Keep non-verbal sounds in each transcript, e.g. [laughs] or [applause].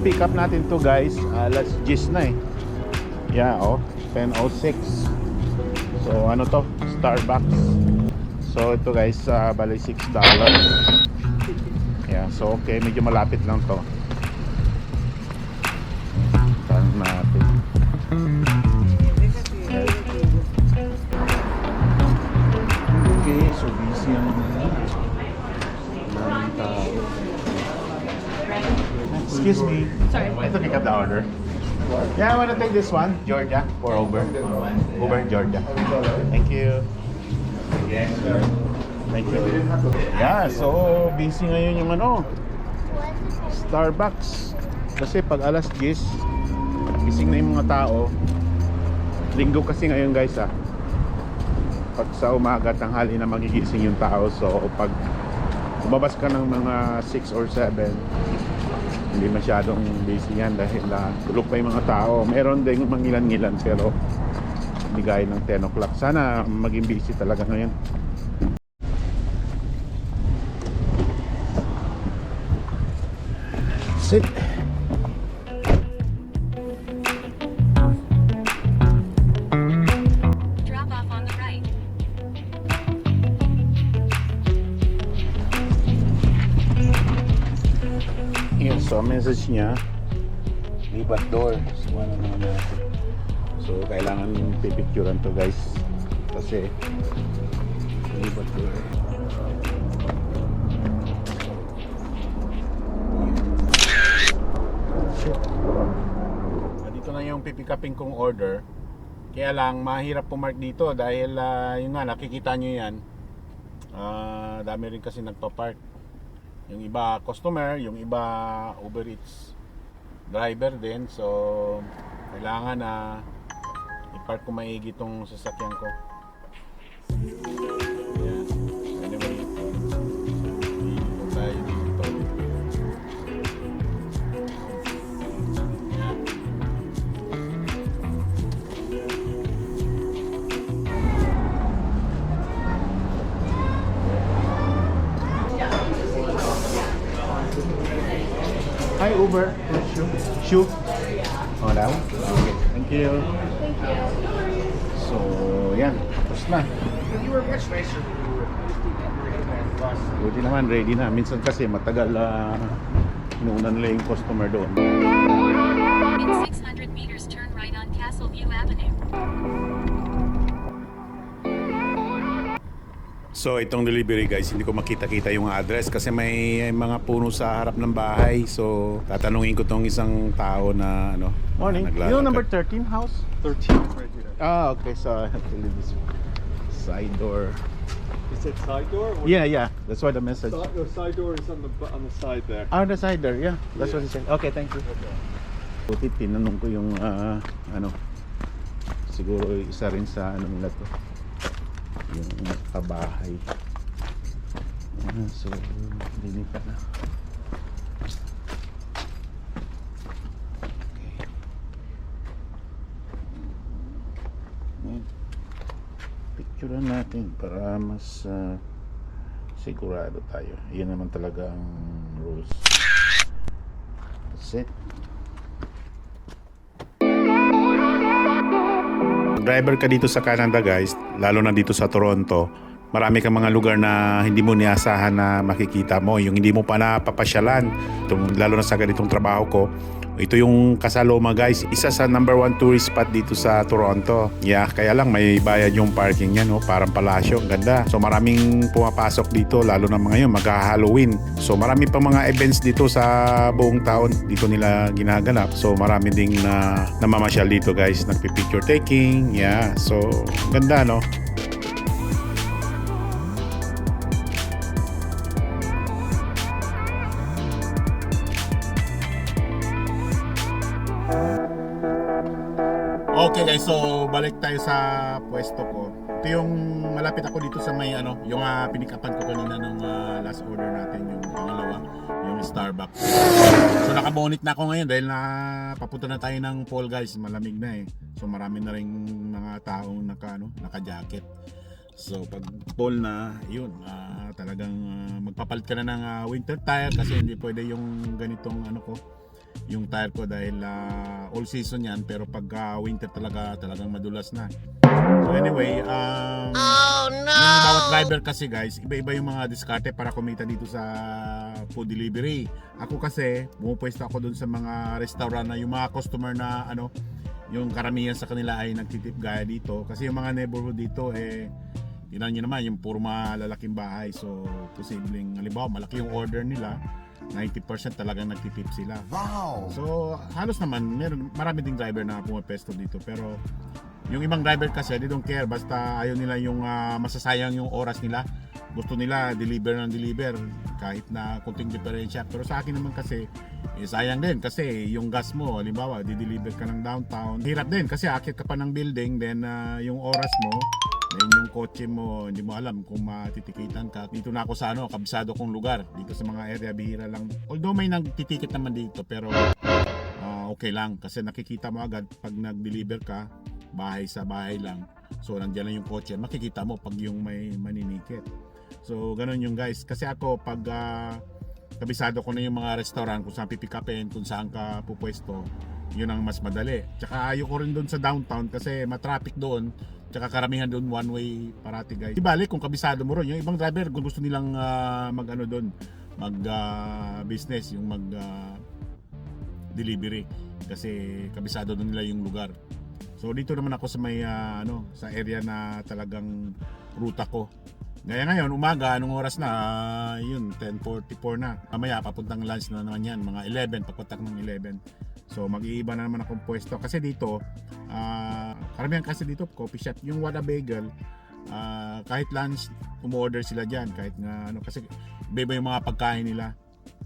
pick up natin to guys, alas 10 na eh. Yeah, oh, 10.06. So ano to? Starbucks. So ito guys, uh, bali 6 dollars. Yeah, so okay, medyo malapit lang to. Tanong natin. Excuse me. Sorry. I have to pick up the order. Yeah, I want to take this one, Georgia, for Uber. Uber, Georgia. Thank you. Thank you. Yeah, so busy ngayon yung ano, Starbucks. Kasi pag alas 10, gising na yung mga tao. Linggo kasi ngayon guys ah. Pag sa umaga, tanghali na magigising yung tao. So pag lumabas ka ng mga 6 or 7, hindi masyadong busy yan dahil uh, tulog pa yung mga tao. Meron ding mangilan-ngilan pero hindi gaya ng 10 o'clock. Sana maging busy talaga ngayon. Sit. So ang message niya, leave at door. So, ano naman natin. So, kailangan pipicturean to guys. Kasi, leave at door. Dito na yung pipikapin kong order. Kaya lang, mahirap pumark dito dahil ah, yun nga, nakikita nyo yan. Ah, dami rin kasi nagpa-park. Yung iba customer, yung iba Uber Eats driver din. So, kailangan na i-park ko maigi itong sasakyan ko. Uber, shoe. Shoe. Oh, daw. Okay, thank you. Thank you. So, yan, tapos na. You were much nicer when you were in bus. Buti naman, ready na. Minsan kasi matagal uh, inuuna nila yung customer doon. In 600 meters, turn right on Castleview Avenue. So itong delivery guys, hindi ko makita-kita yung address kasi may mga puno sa harap ng bahay. So tatanungin ko tong isang tao na ano. Morning. naglalakad. You know number 13 house? 13 right here. Ah, okay. So [laughs] I have to leave this side door. Is it side door? Or Yeah, yeah. That's why the message. Side, the side door is on the on the side there. Ah, the side door. Yeah, that's Yeah. what he said. Okay, thank you. Buti tinanong ko yung ah, ano siguro isa rin sa ano nila to yung kabahay Ah, so linipat na. Okay. Ayan. picturean natin para mas ah, sigurado tayo. Yun naman talaga ang rules. That's it driver ka dito sa Canada guys, lalo na dito sa Toronto, marami kang mga lugar na hindi mo niasahan na makikita mo, yung hindi mo pa napapasyalan. Itong, lalo na sa ganitong trabaho ko, ito yung Casaloma guys, isa sa number one tourist spot dito sa Toronto. Yeah, kaya lang may bayad yung parking yan, no? parang palasyo, ang ganda. So maraming pumapasok dito, lalo na mga ngayon, magha-Halloween. So marami pa mga events dito sa buong taon, dito nila ginaganap. So marami ding na namamasyal dito guys, nagpi-picture taking. Yeah, so ganda no. Pwesto ko. Ito yung malapit ako dito sa may ano, yung uh, pinikapan ko kanina ng ah, last order natin, yung pangalawa, yung Starbucks. So nakabonit na ako ngayon dahil na papunta na tayo ng fall guys, malamig na eh. So marami na rin mga taong naka, ano, naka-jacket. So pag fall na, yun, ah, talagang ah, magpapalit ka na ng ah, winter tire kasi hindi pwede yung ganitong ano ko, yung tire ko dahil ah, all season yan pero pag ah, winter talaga talagang madulas na. So anyway, um, yung bawat driver kasi guys, iba-iba yung mga diskarte para kumita dito sa food delivery. Ako kasi, pumupwesto ako dun sa mga restaurant na yung mga customer na ano, yung karamihan sa kanila ay nagtitip gaya dito. Kasi yung mga neighborhood dito eh, yun nyo naman, yung puro malalaking bahay. So, posibleng, halimbawa, malaki yung order nila, 90% talagang nagtitip sila. Wow! So, halos naman, meron, marami ding driver na pumapesto dito. Pero, yung ibang driver kasi, they don't care. Basta ayaw nila yung ah, masasayang yung oras nila. Gusto nila deliver ng deliver kahit na kunting diferensya. Pero sa akin naman kasi, eh, sayang din kasi yung gas mo, halimbawa, di-deliver ka ng downtown. Hirap din kasi akit ka pa ng building, then ah, yung oras mo, then yung kotse mo, hindi mo alam kung matitikitan ka. Dito na ako sa ano, kabisado kong lugar. Dito sa mga area, bihira lang. Although may nagtitikit naman dito, pero ah, okay lang. Kasi nakikita mo agad pag nag-deliver ka, bahay sa bahay lang. So, nandiyan lang yung kotse. Makikita mo pag yung may maninikit. So, ganun yung guys. Kasi ako, pag ah, kabisado ko na yung mga restaurant kung saan pipick upin, kung saan ka pupwesto, yun ang mas madali. Tsaka ayaw ko rin doon sa downtown kasi matraffic doon. Tsaka karamihan doon one way parati guys. Di balik kung kabisado mo ron. Yung ibang driver kung gusto nilang ah, mag ano doon, mag ah, business, yung mag ah, delivery kasi kabisado doon nila yung lugar. So dito naman ako sa may ah, ano, sa area na talagang ruta ko. Gaya ngayon, umaga, anong oras na? Ah, yun, 10.44 na. Mamaya, papuntang lunch na naman yan, mga 11, papuntak ng 11. So, mag-iiba na naman akong pwesto. Kasi dito, ah karamihan kasi dito, coffee shop. Yung Wada Bagel, ah, kahit lunch, umorder sila dyan. Kahit nga, ano, kasi iba yung mga pagkain nila.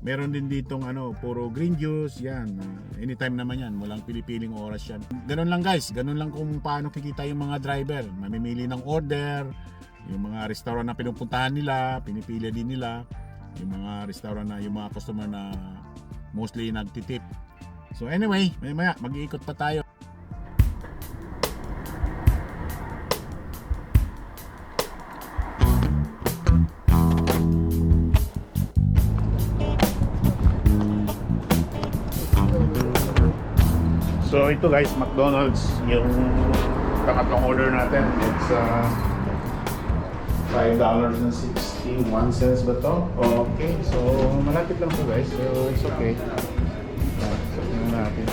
Meron din ditong ano, puro green juice, yan. Ah, anytime naman yan, walang pilipiling oras yan. Ganun lang guys, ganun lang kung paano kikita yung mga driver. Mamimili ng order, yung mga restaurant na pinupuntahan nila, pinipili din nila. Yung mga restaurant na, yung mga customer na mostly nagtitip. So anyway, maya maya, mag-iikot pa tayo. So ito guys, McDonald's yung pangatlong order natin. It's uh, $5.61 ba to? Okay, so malapit lang po guys. So it's okay. So tingnan natin.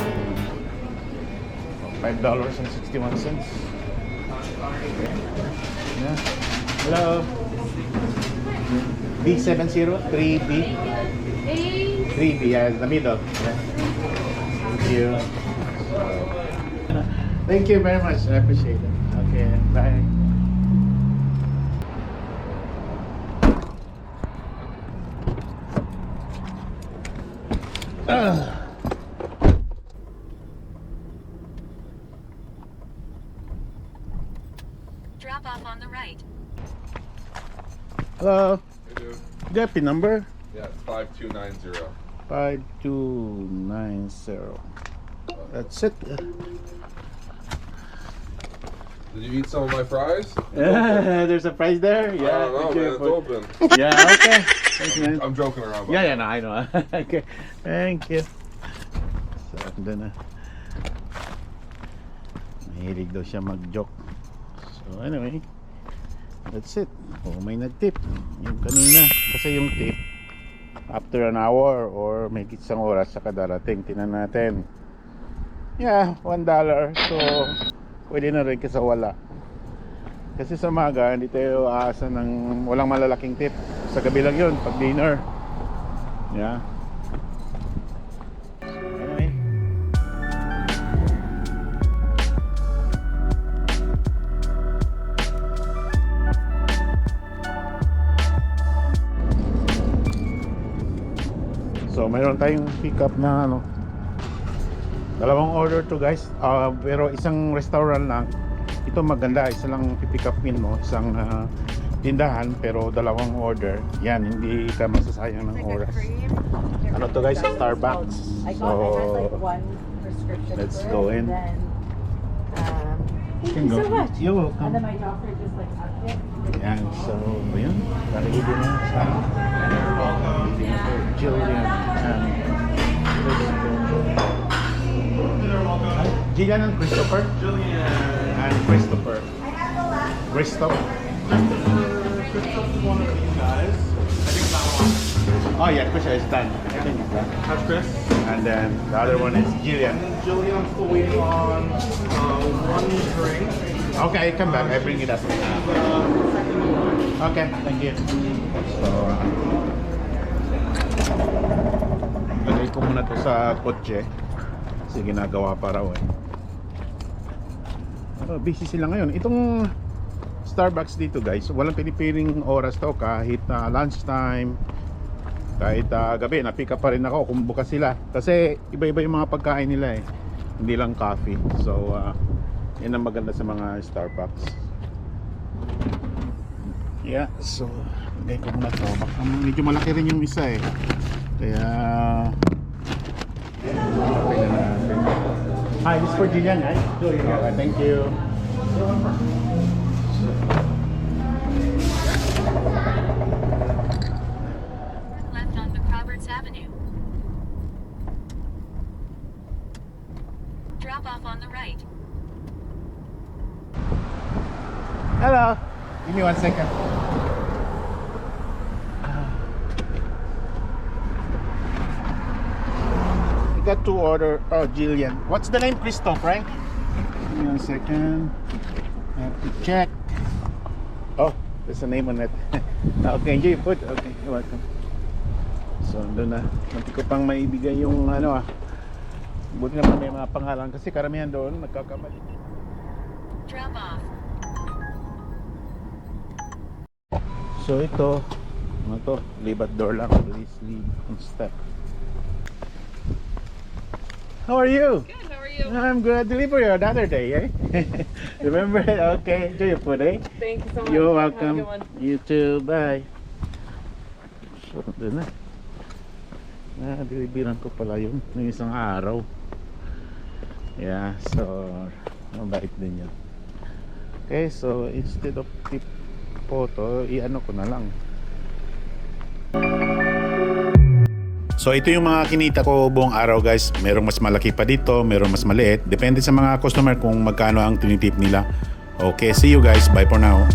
$5.61 Okay. Yeah. Hello. B70, 3B. 3B, yeah, the middle. Yeah. Thank you. Thank you very much. I appreciate it. Okay, bye. Ah. Drop off on the right. Hello. Hey, dude. Do you have the number? Yeah, it's 5290. 5290. That's it. Did you eat some of my fries? [laughs] There's a price there? I don't know, man. It's open. Yeah, okay. Thanks, man. I'm joking around. Yeah, yeah, no, I know. [laughs] okay. Thank you. So, doon na. Mahilig daw siya mag-joke. So, anyway. That's it. Oh, may nag-tip. Yung kanina. Kasi yung tip, after an hour or may isang oras saka darating. Tinan natin. Yeah, one dollar. So, pwede na rin kasi wala. Kasi sa maga, hindi tayo aasa ng walang malalaking tip. Sa gabi lang yun, pag dinner. Yeah. So, mayroon tayong pick up na ano. Dalawang order to guys. Ah, pero isang restaurant lang. Ito maganda, isa lang pipick upin mo, isang ah, tindahan pero dalawang order. Yan, hindi ka masasayang ng oras. Ano to guys? Starbucks. So, let's go in. And um, thank you so much. You're And welcome. then my doctor just like upped it. Yan, so yun. Ready na sa Julian. And Jillian and Christopher? Julian. And Christopher. Christopher. Christopher's one of these guys. I think that one. Oh yeah, Chris is done. I think it's done. That's Chris. And then the other one is Jillian. And I'm still waiting on uh, one drink. Okay, come back. I bring it up. One. Okay, thank you. So, uh, lagay ko muna to sa kotse. Kasi ginagawa pa raw eh. Oh, busy sila ngayon. Itong Starbucks dito guys, walang pinipiling oras to kahit na lunchtime, kahit ah, gabi, na-pick up pa rin ako kung bukas sila. Kasi iba-iba yung mga pagkain nila eh. Hindi lang coffee. So, ah, yan ang maganda sa mga Starbucks. Yeah, so lagay ko muna to. Baka medyo malaki rin yung isa eh. Kaya Hi, this is for Jillian, right? Okay, thank you. Left on Roberts Avenue. Drop off on the right. Hello. Give me one second. Two order. Oh, Jillian. What's the name? Christoph, right? Give me one second. I have to check. Oh, there's a name on it. [laughs] okay, enjoy your food. Okay, you're welcome. So, doon na. Nanti ko pang maibigay yung ano ah. Buti naman may mga pangalan kasi karamihan doon nagkakamali. Drop off. So ito, ano to? Libat door lang. Please leave and step. How are you? Good, how are you? I'm good. Deliver you the other day, eh? [laughs] Remember? Okay. Enjoy your food, eh? Thank you so much. You're welcome. You too. Bye. So, doon na. Na-deliveran ko pala yung, yung isang araw. Yeah, so, mabait din yun. Okay, so instead of tip photo, i-ano ko na lang. So ito yung mga kinita ko buong araw guys. Merong mas malaki pa dito, merong mas maliit. Depende sa mga customer kung magkano ang tinitip nila. Okay, see you guys. Bye for now.